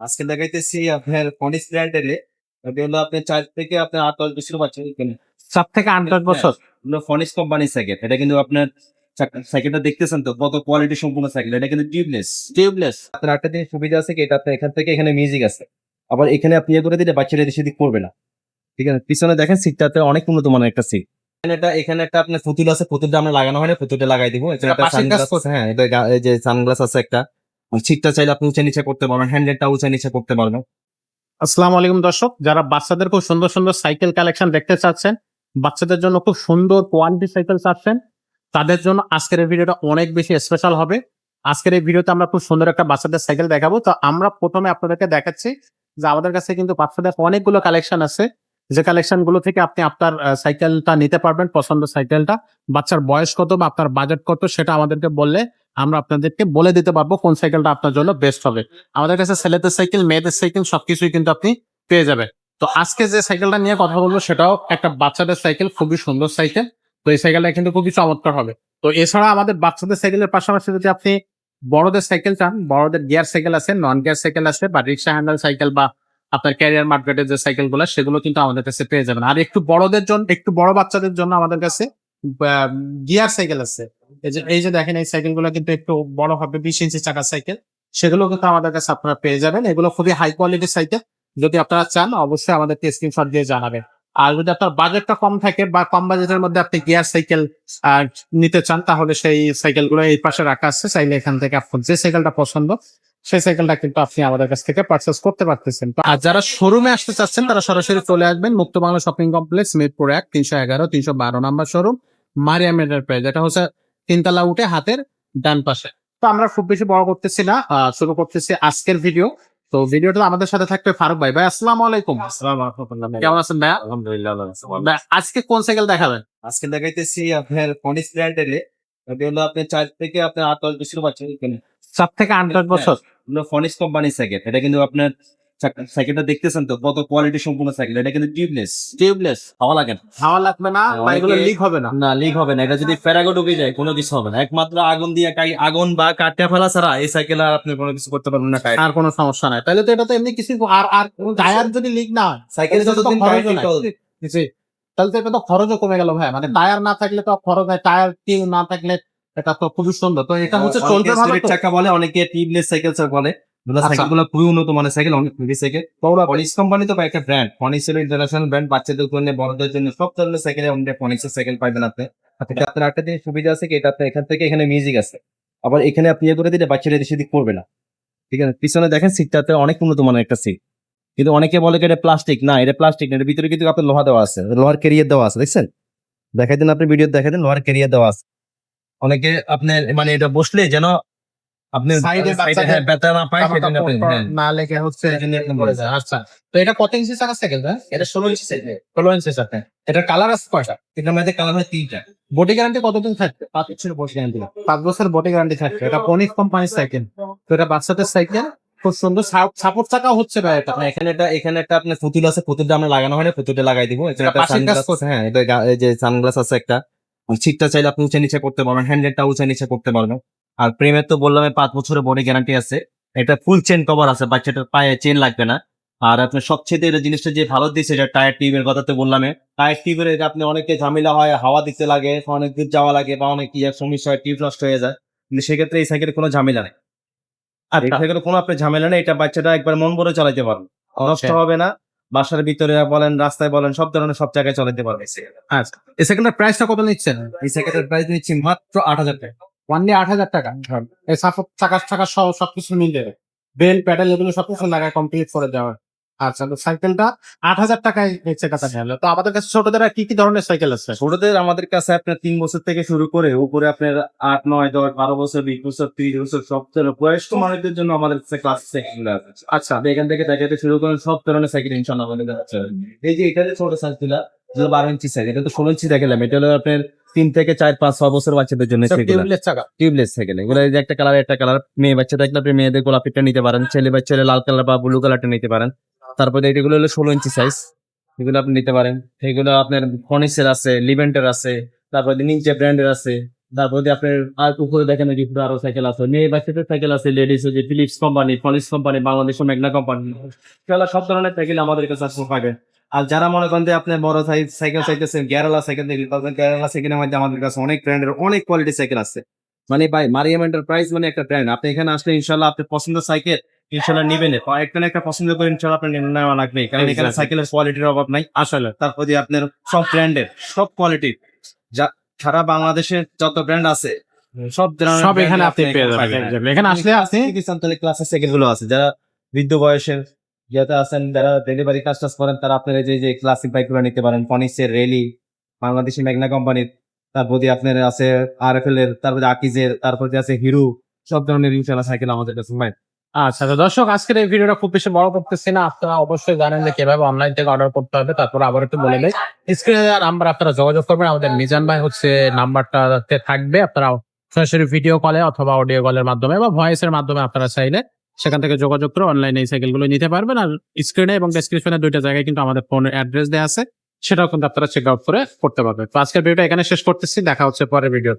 আজকে দেখাইতেছি আপনার ফনিস ব্র্যান্ডের এটা হলো আপনার চার থেকে আপনার আট দশ বছর বাচ্চা এখানে। সাত থেকে আট দশ বছর? হলো ফনিস কোম্পানির সাইকেল এটা কিন্তু আপনার সাইকেলটা দেখতেছেন তো কত কোয়ালিটি সম্পূর্ণ সাইকেল এটা কিন্তু টিউবলেস টিউবলেস আপনার একটা জিনিস সুবিধা আছে কি এটা আপনার এখান থেকে এখানে মিউজিক আছে। আবার এখানে আপনি ইয়ে করে দিলে বাচ্চারা এদিক সেদিক করবে না। ঠিক আছে? পিছনে দেখেন সিটটাতে অনেক উন্নত মানের একটা সিট এখানে একটা এখানে একটা আপনার পুতুল আছে পুতুলটা আমরা লাগানো হয় না পুতুলটা লাগাই দিব। হ্যাঁ এটা যে সানগ্লাস আছে একটা। সিটটা চাইলে আপনি উঁচা নিচে করতে পারবেন হ্যান্ডেলটা উঁচা নিচে করতে পারবেন। আসসালামু আলাইকুম দর্শক, যারা বাচ্চাদের খুব সুন্দর সুন্দর সাইকেল কালেকশন দেখতে চাচ্ছেন, বাচ্চাদের জন্য খুব সুন্দর কোয়ালিটি সাইকেল চাচ্ছেন, তাদের জন্য আজকের এই ভিডিওটা অনেক বেশি স্পেশাল হবে। আজকের এই ভিডিওতে আমরা খুব সুন্দর একটা বাচ্চাদের সাইকেল দেখাবো। তো আমরা প্রথমে আপনাদেরকে দেখাচ্ছি যে আমাদের কাছে কিন্তু বাচ্চাদের অনেকগুলো কালেকশন আছে। যে কালেকশনগুলো থেকে আপনি আপনার সাইকেলটা নিতে পারবেন, পছন্দ সাইকেলটা বাচ্চার বয়স কত বা আপনার বাজেট কত সেটা আমাদেরকে বললে আমরা আপনাদেরকে বলে দিতে পারব কোন সাইকেলটা আপনার জন্য বেস্ট হবে। আমাদের কাছে ছেলেদের সাইকেল মেয়েদের সাইকেল সবকিছুই কিন্তু আপনি পেয়ে যাবেন। তো আজকে যে সাইকেলটা নিয়ে কথা বলব সেটাও একটা বাচ্চাদের সাইকেল খুবই সুন্দর সাইকেল তো এই সাইকেলটা কিন্তু খুবই চমৎকার হবে। তো এছাড়া আমাদের বাচ্চাদের সাইকেলের পাশাপাশি যদি আপনি বড়দের সাইকেল চান, বড়দের গিয়ার সাইকেল আছে নন গিয়ার সাইকেল আছে, বা রিক্সা হ্যান্ডেল সাইকেল বা আপনার ক্যারিয়ার মার্কেটের যে সাইকেলগুলো, সেগুলো কিন্তু আমাদের কাছে পেয়ে যাবেন। আর একটু বড়দের জন্য, একটু বড় বাচ্চাদের জন্য আমাদের কাছে গিয়ার সাইকেল আছে। এই যে দেখেন, এই সাইকেলগুলো কিন্তু একটু বড় হবে, বিশ ইঞ্চি চাকার সাইকেল। সেগুলো কিন্তু আমাদের কাছে আপনারা পেয়ে যাবেন। এগুলো খুবই হাই কোয়ালিটির সাইকেল। যদি আপনারা চান, অবশ্যই আমাদেরকে স্ক্রিনশট দিয়ে জানাবেন। আর যদি আপনার বাজেটটা কম থাকে বা কম বাজেটের মধ্যে আপনি গিয়ার সাইকেল নিতে চান, তাহলে সেই সাইকেলগুলো এই পাশে রাখা আছে। চাইলে এখান থেকে আপনার যে সাইকেলটা পছন্দ সেই সাইকেলটা কিন্তু আপনি আমাদের কাছ থেকে পারচেস করতে পারতেছেন। আর যারা শোরুমে আসতে চাচ্ছেন তারা সরাসরি চলে আসবেন মুক্ত বাংলা শপিং কমপ্লেক্স মিরপুর এক তিনশো এগারো তিনশো বারো নাম্বার শোরুম মারিয়াম এন্টারপ্রাইজ এটা হচ্ছে তিনতলা উঠে হাতের ডান পাশে। তো আমরা খুব বেশি বড় করতেছি না শুরু করতেছি আজকের ভিডিও তো ভিডিওটা আমাদের সাথে থাকবে ফারুক ভাই। ভাই আসসালামু আলাইকুম। কেমন আছেন ভাইয়া? আলহামদুলিল্লাহ আজকে কোন সাইকেল দেখাবেন? আজকে দেখাইতেছি আপনার ফনিস ব্র্যান্ডের এটা হলো আপনার চার থেকে আপনার আট দশ বাচ্চা এখানে। সাত থেকে আট দশ বছর। হলো ফনিস কোম্পানির সাইকেল এটা কিন্তু আপনার সাইকেলটা দেখতেছেন তো কত কোয়ালিটি সম্পূর্ণ সাইকেল এটা কিন্তু টিউবলেস টিউবলেস হাওয়া লাগে না। হাওয়া লাগবে না এগুলো লিক হবে না। না লিক হবে না। এটা যদি ফেরাগো ঢুকে যায় কোনো কিছু হবে না। একমাত্র আগুন দিয়ে কাই- আগুন বা কাটিয়া ফেলা ছাড়া এই সাইকেল আর আপনি কোনো কিছু করতে পারবেন না আর কোনো সমস্যা নাই। তাহলে তো এটা তো এমনি কিছু আর আর টায়ার যদি লিক না হয় সাইকেল যতদিন খরচও নাই। তাহলে তো এটা তো খরচও কমে গেল ভাই। মানে টায়ার না থাকলে তো খরচ হয় টায়ার টিউ না থাকলে এটা তো খুবই সুন্দর। তো এটা হচ্ছে চলবে ভালো চাকা বলে অনেকে টিউবলেস সাইকেল বলে। এগুলো আচ্ছা। খুবই উন্নত মানের সাইকেল অনেক হেভি সাইকেল কোম্পানি তো একটা ব্র্যান্ড হলো ইন্টারন্যাশনাল ব্র্যান্ড বাচ্চাদের জন্য বড়দের জন্য। সব ধরনের সাইকেল সাইকেল আপনি। আপনার একটা জিনিস সুবিধা আছে কি? এটা আপনার এখান থেকে এখানে মিউজিক আছে। আবার এখানে আপনি ইয়ে করে দিলে বাচ্চারা এদিক সেদিক করবে না। ঠিক আছে? পিছনে দেখেন সিটটাতে অনেক উন্নত মানের একটা সিট কিন্তু অনেকে বলে এটা প্লাস্টিক না এটা প্লাস্টিক না। এর ভিতরে কিন্তু আপনার লোহা দেওয়া আছে। লোহার ক্যারিয়ার দেওয়া আছে দেখছেন? দেখাই দিন আপনি ভিডিও দেখাই দিন লোহার ক্যারিয়ার দেওয়া আছে। অনেকে আপনার মানে এটা বসলে যেন আপনি হ্যাঁ, ব্যথা না পায় হ্যাঁ। না লেগে হচ্ছে। আচ্ছা তো এটা কত ইঞ্চি চাকার সাইকেল এটা ষোলো ইঞ্চি সাইকেল ষোলো ইঞ্চি চাকা এটা কালার আছে কয়টা? এটার মধ্যে কালার হয় তিনটা। বডি গ্যারান্টি কতদিন থাকবে? পাঁচ বছর গ্যারান্টি পাঁচ বছর বডি গ্যারান্টি থাকবে। এটা পনিক কোম্পানির সাইকেল তো এটা বাচ্চাদের সাইকেল খুব সুন্দর সাপোর্ট হচ্ছে ভাই এটা। এখানে একটা এখানে একটা আপনার পুতুল আছে। পুতুলটা আমরা লাগানো হয় না পুতুলটা লাগাই দিব। এখানে একটা সানগ্লাস হ্যাঁ এটা এই যে সানগ্লাস আছে একটা। সিটটা চাইলে আপনি উঁচা নিচে করতে পারবেন হ্যান্ডেলটা উঁচা নিচে করতে পারবেন। আর প্রেমের তো বললাম পাঁচ বছরের বডি গ্যারান্টি আছে। এটা ফুল চেন কভার আছে বাচ্চাটার পায়ে চেন লাগবে না। আর আপনার সবচেয়ে এটা জিনিসটা যে ভালো দিচ্ছে এটা টায়ার টিউবের কথা তো বললাম টায়ার টিউবের এটা আপনি অনেকে ঝামেলা হয় হাওয়া দিতে লাগে অনেক দূর যাওয়া লাগে বা অনেক ইয়ে সমস্যা হয় টিউব নষ্ট হয়ে যায় কিন্তু সেক্ষেত্রে এই সাইকেলে কোনো ঝামেলা নেই। আর এই আচ্ছা। সাইকেলে কোনো আপনার ঝামেলা নেই এটা বাচ্চাটা একবার মন ভরে চালাতে পারবে। নষ্ট হবে না বাসার ভিতরে বলেন রাস্তায় বলেন সব ধরনের সব জায়গায় চলে দিতে পারবে। আচ্ছা এই সেকেন্ডের প্রাইসটা কত নিচ্ছেন? এই সেকেন্ডের প্রাইস নিচ্ছি মাত্র আট হাজার টাকা। ওয়ানলি আট হাজার টাকা? এই সাপোর্ট চাকা চাকা সহ সবকিছু মিলে বেল প্যাডেল এগুলো সবকিছু লাগায় কমপ্লিট করে দেওয়া হয়। আচ্ছা তো সাইকেলটা আট হাজার টাকায় চাকাটা নিয়ে তো আমাদের কাছে ছোটদের আর কি কি ধরনের সাইকেল আছে? ছোটদের আমাদের কাছে আপনার তিন বছর থেকে শুরু করে উপরে আপনার আট নয় দশ বারো বছর বিশ বছর ত্রিশ বছর সব ধরনের বয়স্ক মানুষদের জন্য আমাদের কাছে ক্লাস সাইকেল আছে। আচ্ছা। এখান থেকে দেখাতে শুরু করেন সব ধরনের সাইকেল ইনশাল্লাহ আমাদের কাছে। এই যে এটা যে ছোট সাইকেল যেটা বারো ইঞ্চি সাইজ এটা তো ষোলো ইঞ্চি দেখালাম এটা হলো আপনার তিন থেকে চার পাঁচ ছয় বছর বাচ্চাদের জন্য টিউবলেস সাইকেল। এগুলো একটা কালার একটা কালার মেয়ে বাচ্চা দেখলে আপনি মেয়েদের গোলাপিটা নিতে পারেন ছেলে বাচ্চা হলে লাল কালার বা ব্লু কালারটা নিতে পারেন। তারপরে এগুলো হলো ষোলো ইঞ্চি সাইজ এগুলো আপনি নিতে পারেন। এগুলো আপনার ফনিক্সের আছে লিভেন্টের আছে, তারপরে নিচে ব্র্যান্ডের আছে। তারপর দিয়ে আপনার আর উপরে দেখেন যে আরও সাইকেল আছে। মেয়ে বাচ্চাদের সাইকেল আছে লেডিস যে Philips company polish company Bangladesh Magna company এগুলো সব ধরনের সাইকেল আমাদের কাছে আসলে পাবেন আর যারা মনে করেন যে আপনার বড় সাইজ সাইকেল চাইতেছেন গ্যারালা সাইকেল গ্যারালা সাইকেলের মধ্যে আমাদের কাছে অনেক ব্র্যান্ডের অনেক কোয়ালিটি সাইকেল আছে। মানে ভাই, মারিয়াম এন্টারপ্রাইজ মানে একটা ব্র্যান্ড আপনি এখানে আসলে ইনশাল্লাহ আপনার পছন্দের সাইকেল ইনশাল্লাহ নিবেন একটা না একটা পছন্দ করে ইনশাল্লাহ আপনার নেওয়া লাগবে। কারণ এখানে সাইকেলের কোয়ালিটির অভাব নাই। আসলে তারপর দিয়ে আপনার সব ব্র্যান্ডের সব কোয়ালিটির যা সারা বাংলাদেশের যত ব্র্যান্ড আছে সব সব এখানে আপনি পেয়ে যাবেন। এখানে আসলে কিষান তাহলে ক্লাসের সাইকেলগুলো আছে। যারা বৃদ্ধ বয়সের যাতে আছেন যারা ডেলিভারি কাজ টাজ করেন তারা আপনার এই যে যে ক্লাসিক বাইকগুলো নিতে পারেন। ফনিক্সের রেলি বাংলাদেশি মেঘনা কোম্পানির তারপর দিয়ে আপনার আছে আর এফ এল এর তারপর আকিজের তারপর আছে হিরো সব ধরনের ইনশাল্লাহ সাইকেল আমাদের কাছে আচ্ছা তো দর্শক, আজকের এই ভিডিওটা খুব বেশি বড় করতেছি না। আপনারা অবশ্যই জানেন যে কীভাবে অনলাইন থেকে অর্ডার করতে হবে। তারপর আবার একটু বলে দেয় স্ক্রিনে দেওয়ার নাম্বার আপনারা যোগাযোগ করবেন। আমাদের মিজান ভাই হচ্ছে নাম্বারটাতে থাকবে। আপনারা সরাসরি ভিডিও কলে অথবা অডিও কলের মাধ্যমে বা ভয়েসের মাধ্যমে আপনারা চাইলে সেখান থেকে যোগাযোগ করে অনলাইনে এই সাইকেলগুলো নিতে পারবেন। আর স্ক্রিনে এবং ডেসক্রিপশনে দুইটা জায়গায় কিন্তু আমাদের ফোনের অ্যাড্রেস দেওয়া আছে। সেটাও কিন্তু আপনারা চেক আউট করে করতে পারবেন। তো আজকের ভিডিওটা এখানে শেষ করতেছি। দেখা হচ্ছে পরের ভিডিও